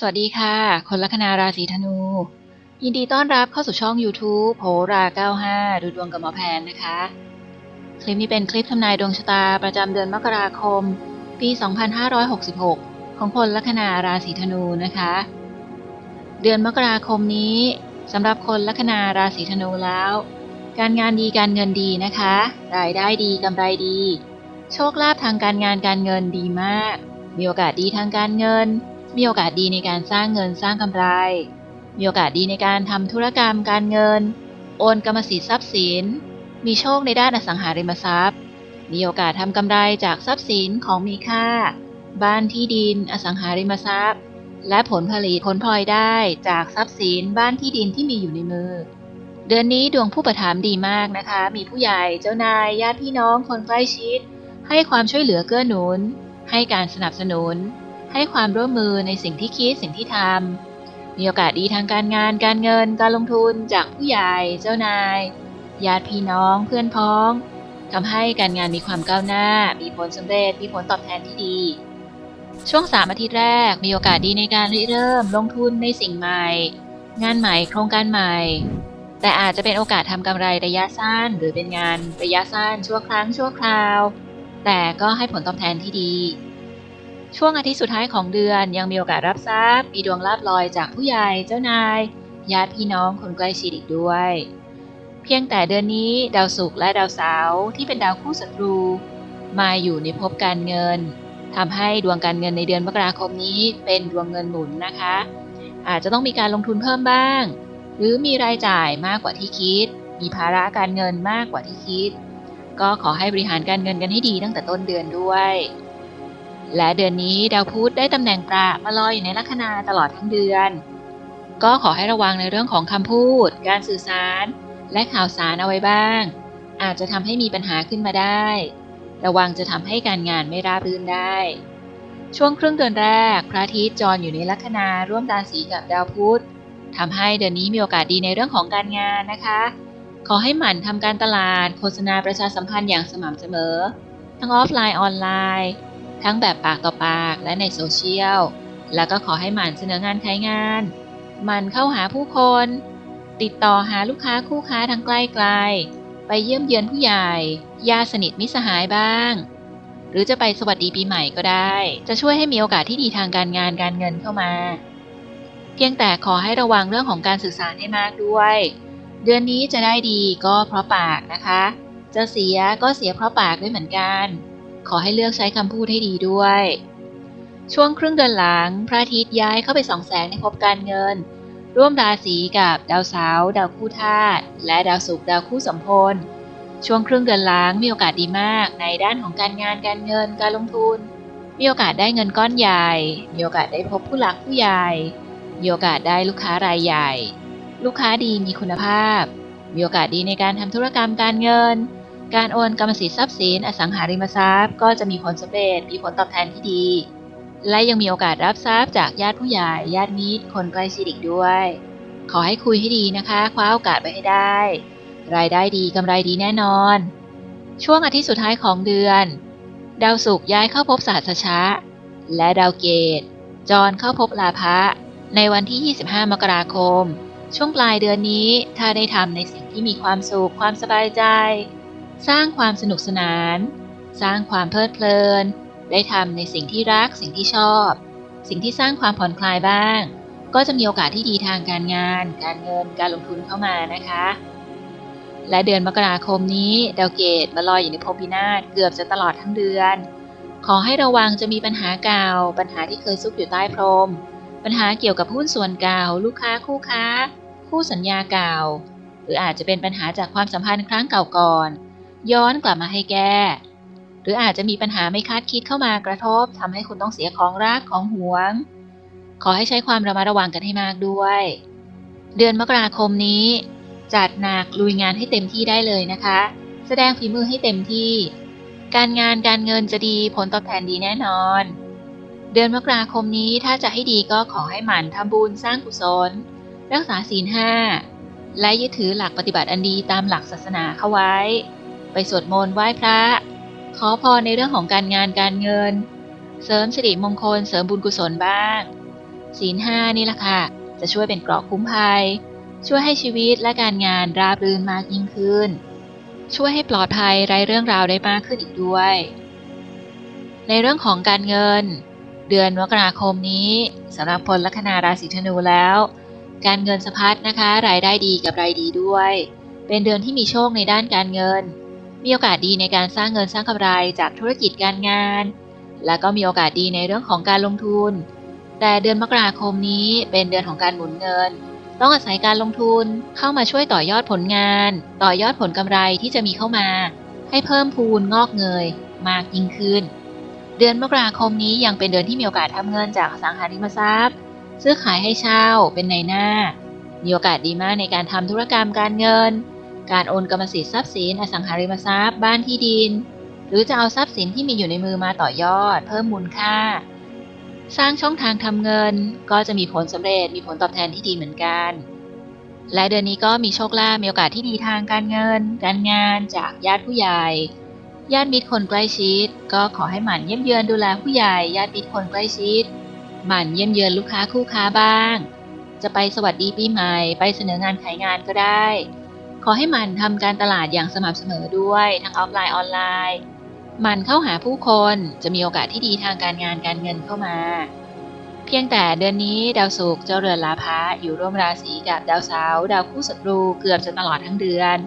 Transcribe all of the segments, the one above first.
สวัสดีค่ะ คนลัคนาราศีธนู ยินดีต้อนรับเข้าสู่ช่อง YouTube โหรา 95 ดูดวงกับหมอแพนนะคะ คลิปนี้เป็นคลิปทำนายดวงชะตาประจำเดือนมกราคม ปี 2566 ของคนลัคนาราศีธนูนะคะ เดือนมกราคมนี้สำหรับคนลัคนาราศีธนูแล้ว การงานดีการเงินดีนะคะ รายได้ดีกำไรดี โชคลาภทางการงานการเงินดีมาก มีโอกาสดีทางการเงิน มีโอกาสดีในการสร้างเงินสร้างกำไร มีโอกาสดีในการทำธุรกรรมการเงิน โอนกรรมสิทธิ์ทรัพย์สิน มีโชคในด้านอสังหาริมทรัพย์ มีโอกาสทำกำไรจากทรัพย์สินของมีค่า บ้านที่ดิน อสังหาริมทรัพย์ และผลผลิตผลพลอยได้จากทรัพย์สินบ้านที่ดินที่มีอยู่ในมือ เดือนนี้ดวงผู้ประถามดีมากนะคะ มีผู้ใหญ่เจ้านายญาติพี่น้องคนใกล้ชิด ให้ความช่วยเหลือเกื้อหนุน ให้การสนับสนุน ให้ความร่วมมือในสิ่งที่คิดสิ่งที่ทำมีโอกาสดีทางการงานการเงินการลงทุนจากผู้ใหญ่ เจ้านายญาติพี่น้องเพื่อนพ้องทำให้การงานมีความก้าวหน้า มีผลสำเร็จมีผลตอบแทนที่ดี ช่วงสามอาทิตย์แรกมีโอกาสดีในการริเริ่มลงทุนในสิ่งใหม่ งานใหม่โครงการใหม่ แต่อาจจะเป็นโอกาสทำกำไรระยะสั้น หรือเป็นงานระยะสั้นชั่วครั้งชั่วคราว แต่ก็ให้ผลตอบแทนที่ดี ช่วงอาทิตย์สุดท้ายของเดือนยังมีโอกาสรับทรัพย์มีดวงลาบลอยจากผู้ใหญ่เจ้านายญาติพี่น้องคนใกล้ชิดอีกด้วย เพียงแต่เดือนนี้ดาวศุกร์และดาวเสาร์ที่เป็นดาวคู่ศัตรู มาอยู่ในภพการเงินทำให้ดวงการเงินในเดือนมกราคมนี้เป็นดวงเงินหมุนนะคะ อาจจะต้องมีการลงทุนเพิ่มบ้าง หรือมีรายจ่ายมากกว่าที่คิด มีภาระการเงินมากกว่าที่คิด ก็ขอให้บริหารการเงินกันให้ดีตั้งแต่ต้นเดือนด้วย และเดือนนี้ดาวพุธได้ตำแหน่งประมาลอยอยู่ในลัคนาตลอดทั้งเดือน ก็ขอให้ระวังในเรื่องของคำพูด การสื่อสาร และข่าวสารเอาไว้บ้าง อาจจะทำให้มีปัญหาขึ้นมาได้ ระวังจะทำให้การงานไม่ราบรื่นได้ ช่วงครึ่งเดือนแรก พระอาทิตย์จรอยู่ในลัคนาร่วมราศีกับดาวพุธทำให้เดือนนี้มีโอกาสดีในเรื่องของการงานนะคะ ขอให้หมั่นทำการตลาด โฆษณาประชาสัมพันธ์อย่างสม่ำเสมอ ทั้งออฟไลน์ออนไลน์ ทั้งแบบปากต่อปากและในโซเชียล แล้วก็ขอให้หมั่นเสนองานขายงาน หมั่นเข้าหาผู้คน ติดต่อหาลูกค้าคู่ค้าทางใกล้ไกล ไปเยี่ยมเยือนผู้ใหญ่ญาติสนิทมิสหายบ้าง หรือจะไปสวัสดีปีใหม่ก็ได้ จะช่วยให้มีโอกาสที่ดีทางการงานการเงินเข้ามา เพียงแต่ขอให้ระวังเรื่องของการสื่อสารให้มากด้วย เดือนนี้จะได้ดีก็เพราะปากนะคะ จะเสียก็เสียเพราะปากด้วยเหมือนกัน ขอให้เลือกใช้คำพูดให้ดีด้วย ช่วงครึ่งเดือนหลัง พระอาทิตย์ย้ายเข้าไปส่องแสงในภพการเงิน ร่วมราศีกับดาวเสาร์ดาวคู่ธาตุและดาวศุกร์ดาวคู่สมพลช่วงครึ่งเดือนหลังมีโอกาสดีมาก ในด้านของการงานการเงินการลงทุน มีโอกาสได้เงินก้อนใหญ่ มีโอกาสได้พบผู้หลักผู้ใหญ่ มีโอกาสได้ลูกค้ารายใหญ่ ลูกค้าดีมีคุณภาพ มีโอกาสดีในการทำธุรกรรมการเงิน การโอนกรรมสิทธิ์ทรัพย์สินอสังหาริมทรัพย์ ก็จะมีผลสำเร็จมีผลตอบแทนที่ดี และยังมีโอกาสรับทรัพย์จากญาติผู้ใหญ่ญาติมิตรคนใกล้ชิดอีกด้วย ขอให้คุยให้ดีนะคะคว้าโอกาสไปให้ได้ รายได้ดีกำไรดีแน่นอน ช่วงอาทิตย์สุดท้ายของเดือน ดาวศุกร์ย้ายเข้าพบสหัสชะ และดาวเกตจรเข้าพบลาภะในวันที่ 25 มกราคม ช่วงปลายเดือนนี้ถ้าได้ทำในสิ่งที่มีความสุขความสบายใจ สร้างความสนุกสนาน สร้างความเพลิดเพลิน ได้ทำในสิ่งที่รักสิ่งที่ชอบ สิ่งที่สร้างความผ่อนคลายบ้าง ก็จะมีโอกาสที่ดีทางการงาน การเงินการลงทุนเข้ามานะคะ และเดือนมกราคมนี้ดาวเกตมาลอยอยู่ในภพพินาศเกือบจะตลอดทั้งเดือน ขอให้ระวังจะมีปัญหาเก่าปัญหาที่เคยซุกอยู่ใต้พรม ปัญหาเกี่ยวกับหุ้นส่วนเก่าลูกค้าคู่ค้า คู่สัญญาเก่า หรืออาจจะเป็นปัญหาจากความสัมพันธ์ครั้งเก่าก่อน ย้อนกลับมาให้แก้ หรืออาจจะมีปัญหาไม่คาดคิดเข้ามากระทบทำให้คุณต้องเสียของรักของหวง ขอให้ใช้ความระมัดระวังกันให้มากด้วย เดือนมกราคมนี้ จัดหนักลุยงานให้เต็มที่ได้เลยนะคะ แสดงฝีมือให้เต็มที่ การงานการเงินจะดีผลตอบแทนดีแน่นอน เดือนมกราคมนี้ถ้าจะให้ดีก็ขอให้หมั่นทำบุญสร้างกุศล รักษาศีลห้าและยึดถือหลักปฏิบัติอันดีตามหลักศาสนาเข้าไว้ ไปสวดมนต์ไหว้พระ ขอพรในเรื่องของการงานการเงิน เสริมสิริมงคล เสริมบุญกุศลบ้าง ศีลห้านี่แหละค่ะ จะช่วยเป็นเกราะคุ้มภัย ช่วยให้ชีวิตและการงานราบรื่นมากยิ่งขึ้น ช่วยให้ปลอดภัยไร้เรื่องราวได้มากขึ้นอีกด้วย ในเรื่องของการเงิน เดือนมกราคมนี้สำหรับคนลัคนาราศีธนูแล้ว การเงินสะพัดนะคะ รายได้ดีกับรายดีด้วยเป็นเดือนที่มีโชคในด้านการเงิน มีโอกาสดีในการสร้างเงินสร้างกำไรจากธุรกิจการงาน และก็มีโอกาสดีในเรื่องของการลงทุน แต่เดือนมกราคมนี้เป็นเดือนของการหมุนเงิน ต้องอาศัยการลงทุนเข้ามาช่วยต่อยอดผลงาน ต่อยอดผลกำไรที่จะมีเข้ามา ให้เพิ่มพูนงอกเงยมากยิ่งขึ้น เดือนมกราคมนี้ยังเป็นเดือนที่มีโอกาสทำเงินจากสังหาริมทรัพย์ ซื้อขายให้เช่าเป็นในหน้า มีโอกาสดีมากในการทำธุรกรรมการเงิน การโอนกรรมสิทธิ์ทรัพย์สินอสังหาริมทรัพย์ บ้านที่ดิน หรือจะเอาทรัพย์สินที่มีอยู่ในมือมาต่อยอด เพิ่มมูลค่า สร้างช่องทางทำเงิน ก็จะมีผลสำเร็จมีผลตอบแทนที่ดีเหมือนกัน และเดือนนี้ก็มีโชคลาภมีโอกาสที่ดีทางการเงิน การงานจากญาติผู้ใหญ่ญาติมิตรคนใกล้ชิด ก็ขอให้หมั่นเยี่ยมเยือนดูแลผู้ใหญ่ญาติมิตรคนใกล้ชิด หมั่นเยี่ยมเยือนลูกค้าคู่ค้าบ้าง จะไปสวัสดีปีใหม่ ไปเสนองานขายงานก็ได้ ขอให้มันทำการตลาดอย่างสม่ำเสมอด้วยทั้งออฟไลน์ออนไลน์มันเข้าหาผู้คนจะมีโอกาสที่ดีทางการงานการเงินเข้ามา เพียงแต่เดือนนี้ดาวศุกร์เจ้าเรือนลาภะอยู่ร่วมราศีกับดาวเสาร์ดาวคู่ศัตรูเกือบจะตลอดทั้งเดือน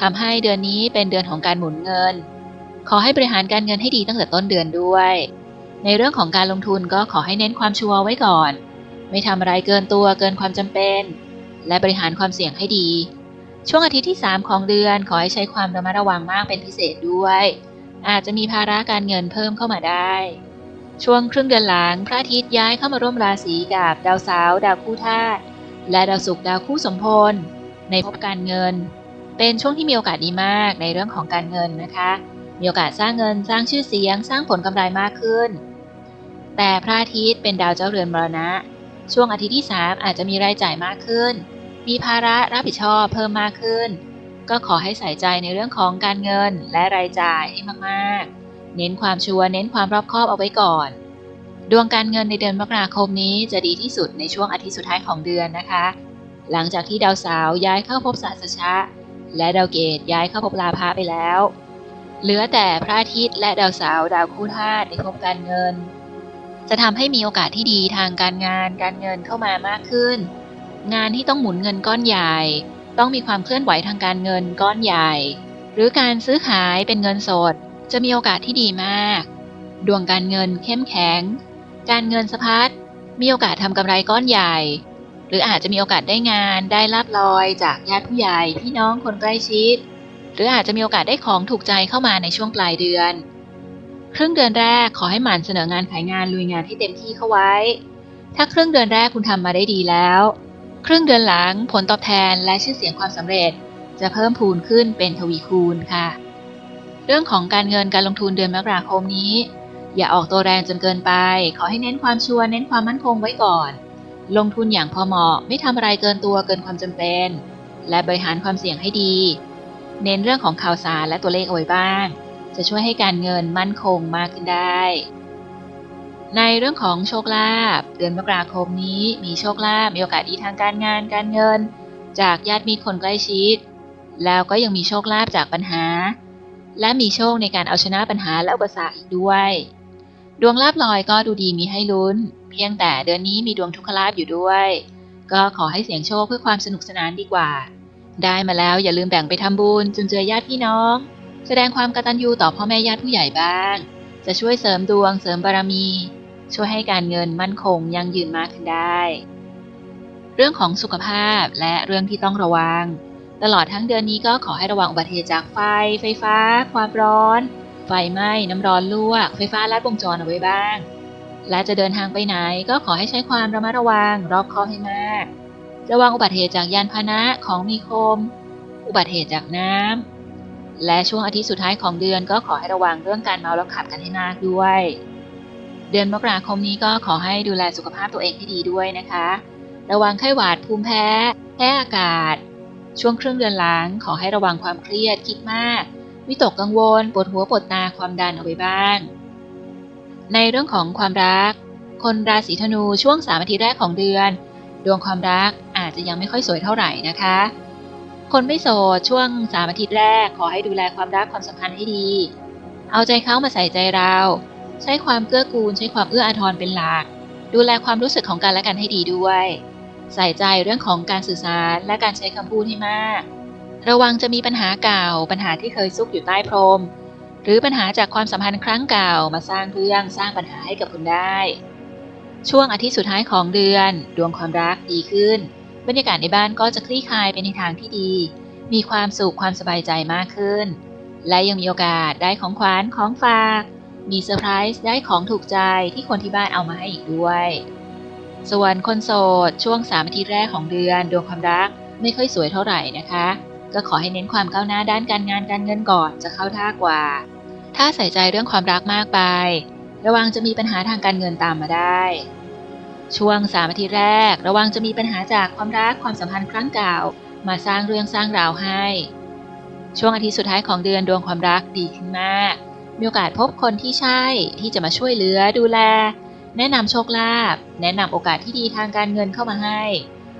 ทำให้เดือนนี้เป็นเดือนของการหมุนเงิน ขอให้บริหารการเงินให้ดีตั้งแต่ต้นเดือนด้วย ในเรื่องของการลงทุนก็ขอให้เน้นความชัวร์ไว้ก่อน ไม่ทำอะไรเกินตัวเกินความจำเป็น และบริหารความเสี่ยงให้ดี ช่วงอาทิตย์ที่ 3 ของเดือนขอให้ใช้ความระมัดระวังมากเป็นพิเศษด้วย อาจจะมีภาระการเงินเพิ่มเข้ามาได้ ช่วงครึ่งเดือนหลังพระอาทิตย์ย้ายเข้ามาร่วมราศีกับดาวเสาร์ดาวคู่ธาตุและดาวศุกร์ดาวคู่สมพลในภพการเงิน เป็นช่วงที่มีโอกาสดีมากในเรื่องของการเงินนะคะ มีโอกาสสร้างเงินสร้างชื่อเสียง สร้างผลกำไรมากขึ้น แต่พระอาทิตย์เป็นดาวเจ้าเรือนมรณะ ช่วงอาทิตย์ที่ 3 อาจจะมีรายจ่ายมากขึ้น มีภาระรับผิดชอบเพิ่มมากขึ้น ก็ขอให้ใส่ใจในเรื่องของการเงินและรายจ่ายให้มากๆ เน้นความชัวร์เน้นความรอบคอบเอาไว้ก่อน ดวงการเงินในเดือนมกราคมนี้จะดีที่สุดในช่วงอาทิตย์สุดท้ายของเดือนนะคะ หลังจากที่ดาวเสาร์ย้ายเข้าภพสัสชะ และดาวเกตย้ายเข้าภพลาภะไปแล้วเหลือแต่พระอาทิตย์และดาวเสาร์ดาวคู่ธาตุในภพการเงิน จะทำให้มีโอกาสที่ดีทางการงานการเงินเข้ามามากขึ้น งานที่ต้องหมุนเงินก้อนใหญ่ ต้องมีความเคลื่อนไหวทางการเงินก้อนใหญ่ หรือการซื้อขายเป็นเงินสด จะมีโอกาสที่ดีมาก ดวงการเงินเข้มแข็ง การเงินสะพัดมีโอกาสทำกำไรก้อนใหญ่ หรืออาจจะมีโอกาสได้งานได้ลาบลอยจากญาติผู้ใหญ่พี่น้องคนใกล้ชิด หรืออาจจะมีโอกาสได้ของถูกใจเข้ามาในช่วงปลายเดือน ครึ่งเดือนแรกขอให้หมั่นเสนองานขายงานลุยงานที่เต็มที่เข้าไว้ ถ้าครึ่งเดือนแรกคุณทำมาได้ดีแล้ว ครึ่งเดือนหลังผลตอบแทนและชื่อเสียงความสำเร็จ จะเพิ่มพูนขึ้นเป็นทวีคูณค่ะ เรื่องของการเงินการลงทุนเดือนมกราคมนี้ อย่าออกตัวแรงจนเกินไป ขอให้เน้นความชัวร์เน้นความมั่นคงไว้ก่อน ลงทุนอย่างพอเหมาะไม่ทำอะไรเกินตัวเกินความจำเป็น และบริหารความเสี่ยงให้ดี เน้นเรื่องของข่าวสารและตัวเลขเอาไว้บ้าง จะช่วยให้การเงินมั่นคงมากขึ้นได้ ในเรื่องของโชคลาภเดือนมกราคมนี้มีโชคลาภมีโอกาสดีทางการงานการเงิน จากญาติมิตรคนใกล้ชิด แล้วก็ยังมีโชคลาภจากปัญหา และมีโชคในการเอาชนะปัญหาและอุปสรรคอีกด้วย ดวงลาบลอยก็ดูดีมีให้ลุ้น เพียงแต่เดือนนี้มีดวงทุกขลาภอยู่ด้วย ก็ขอให้เสียงโชคเพื่อความสนุกสนานดีกว่า ได้มาแล้วอย่าลืมแบ่งไปทำบุญจุนเจือญาติพี่น้อง แสดงความกตัญญูต่อพ่อแม่ญาติผู้ใหญ่บ้าง จะช่วยเสริมดวงเสริมบารมี ช่วยให้การเงินมั่นคงยั่งยืนมากขึ้นได้ เรื่องของสุขภาพและเรื่องที่ต้องระวัง ตลอดทั้งเดือนนี้ก็ขอให้ระวังอุบัติเหตุจากไฟ ไฟฟ้า ความร้อน ไฟไหม้ น้ำร้อนลวก ไฟฟ้าลัดวงจรเอาไว้บ้าง และจะเดินทางไปไหนก็ขอให้ใช้ความระมัดระวัง รอบคอบให้มาก ระวังอุบัติเหตุจากยานพาหนะของมีคม อุบัติเหตุจากน้ำและช่วงอาทิตย์สุดท้ายของเดือนก็ขอให้ระวังเรื่องการเมาแล้วขับกันให้มากด้วย เดือนมกราคมนี้ก็ขอให้ดูแลสุขภาพตัวเองให้ดีด้วยนะคะ ระวังไข้หวัดภูมิแพ้ แพ้อากาศ ช่วงครึ่งเดือนหลังขอให้ระวังความเครียดคิดมาก วิตกกังวลปวดหัวปวดตาความดันเอาไว้บ้าง ในเรื่องของความรัก คนราศีธนูช่วงสามอาทิตย์แรกของเดือน ดวงความรักอาจจะยังไม่ค่อยสวยเท่าไหร่นะคะ คนไม่โสดช่วงสามอาทิตย์แรกขอให้ดูแลความรักความสัมพันธ์ให้ดี เอาใจเขามาใส่ใจเรา ใช้ความเกื้อกูล ใช้ความเอื้ออาทรเป็นหลัก ดูแลความรู้สึกของกันและกันให้ดีด้วย ใส่ใจเรื่องของการสื่อสารและการใช้คำพูดให้มาก ระวังจะมีปัญหาเก่า ปัญหาที่เคยซุกอยู่ใต้พรม หรือปัญหาจากความสัมพันธ์ครั้งเก่ามาสร้างเรื่องสร้างปัญหาให้กับคุณได้ ช่วงอาทิตย์สุดท้ายของเดือน ดวงความรักดีขึ้น บรรยากาศในบ้านก็จะคลี่คลายไปในทางที่ดี มีความสุขความสบายใจมากขึ้น และยังมีโอกาสได้ของขวัญของฝาก มีเซอร์ไพรส์ได้ของถูกใจที่คนที่บ้านเอามาให้อีกด้วย ส่วนคนโสด ช่วงสามอาทิตย์แรกของเดือนดวงความรักไม่ค่อยสวยเท่าไหร่นะคะ ก็ขอให้เน้นความก้าวหน้าด้านการงานการเงินก่อนจะเข้าท่ากว่า ถ้าใส่ใจเรื่องความรักมากไประวังจะมีปัญหาทางการเงินตามมาได้ ช่วงสามอาทิตย์แรก ระวังจะมีปัญหาจากความรักความสัมพันธ์ครั้งเก่ามาสร้างเรื่องสร้างราวให้ ช่วงอาทิตย์สุดท้ายของเดือนดวงความรักดีขึ้นมาก มีโอกาสพบคนที่ใช่ที่จะมาช่วยเหลือดูแล แนะนำโชคลาภแนะนำโอกาสที่ดีทางการเงินเข้ามาให้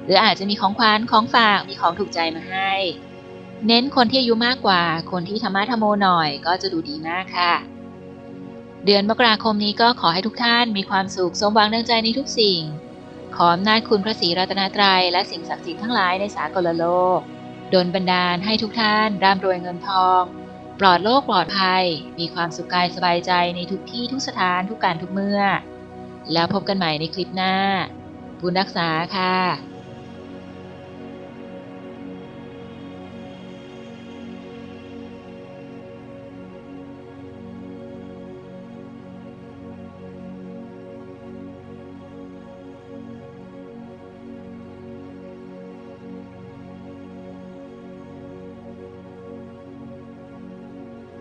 หรืออาจจะมีของขวัญของฝากมีของถูกใจมาให้ เน้นคนที่อายุมากกว่า คนที่ธรรมะธรรมโมหน่อยก็จะดูดีมากค่ะ เดือนมกราคมนี้ก็ขอให้ทุกท่านมีความสุขสมหวังดังใจในทุกสิ่ง ขออำนาจคุณพระศรีรัตนตรัยและสิ่งศักดิ์สิทธิ์ทั้งหลายในสากลโลกดลบันดาลให้ทุกท่านร่ำรวยเงินทอง ปลอดโรคปลอดภัย มีความสุขกายสบายใจในทุกที่ทุกสถานทุกการทุกเมื่อ แล้วพบกันใหม่ในคลิปหน้า บุญรักษาค่ะ